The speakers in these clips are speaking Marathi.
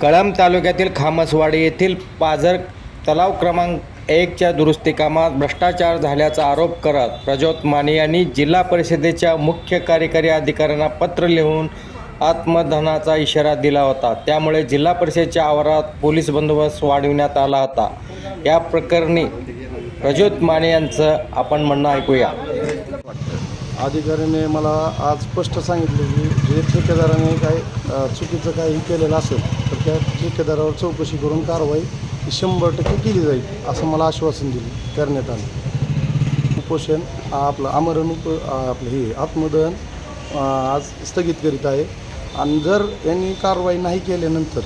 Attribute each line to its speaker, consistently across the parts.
Speaker 1: कळंब तालुक्यातील खामसवाडी येथील पाझर तलाव क्रमांक एकच्या दुरुस्ती कामात भ्रष्टाचार झाल्याचा आरोप करत प्रज्योत माने यांनी जिल्हा परिषदेच्या मुख्य कार्यकारी अधिकाऱ्यांना पत्र लिहून आत्मधनाचा इशारा दिला होता. त्यामुळे जिल्हा परिषदेच्या आवारात पोलीस बंदोबस्त वाढविण्यात आला होता. या प्रकरणी प्रज्योत माने यांचं आपण म्हणणं ऐकूया.
Speaker 2: अधिकाऱ्याने मला आज स्पष्ट सांगितले की जे ठेकेदाराने काही चुकीचं काही केलेलं असेल त्या ठेकेदारावर चौकशी करून कारवाई ही शंभर टक्के केली जाईल असं मला आश्वासन दिलं करण्यात आलं. उपोषण आपलं आमरण उप आपलं हे आत्मदहन आज स्थगित करीत आहे. आणि जर यांनी कारवाई नाही केल्यानंतर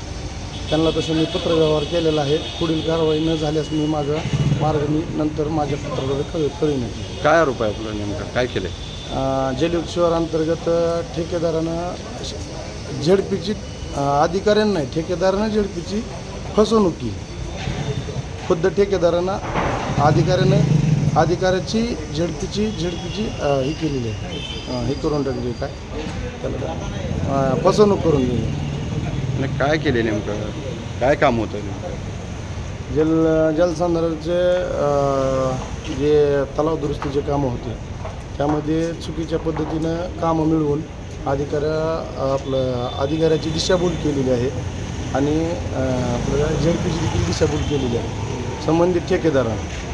Speaker 2: त्यांना तसं मी पत्रव्यवहार केलेला आहे. पुढील कारवाई न झाल्यास मी माझा मार्ग मी नंतर माझ्या पत्राद्वारे कळ कळविण्यात
Speaker 3: काय आरोप आहे आपलं नेमकं? काय केलं
Speaker 2: जलयुक्त शहर अंतर्गत ठेकेदारानं झेडपीची अधिकाऱ्यांना ठेकेदारानं झेडपीची फसवणूक. केली खुद्द ठेकेदारानं अधिकाऱ्यानं अधिकाऱ्याची झेडपीची झेडपीची ही केलेली आहे. हे करून टाकली काय? त्याला फसवणूक करून दिली.
Speaker 3: आणि काय केले नेमकं? काय काम होतं
Speaker 2: जल जलसंधारणाचे जे तलाव दुरुस्तीचे कामं होते त्यामध्ये चुकीच्या पद्धतीनं कामं मिळवून अधिकाऱ्या आपलं अधिकाऱ्याची दिशाभूल केलेली आहे आणि अ, आपल्याला झेडपीची देखील दिशाभूल केलेली आहे. संबंधित ठेकेदारानं.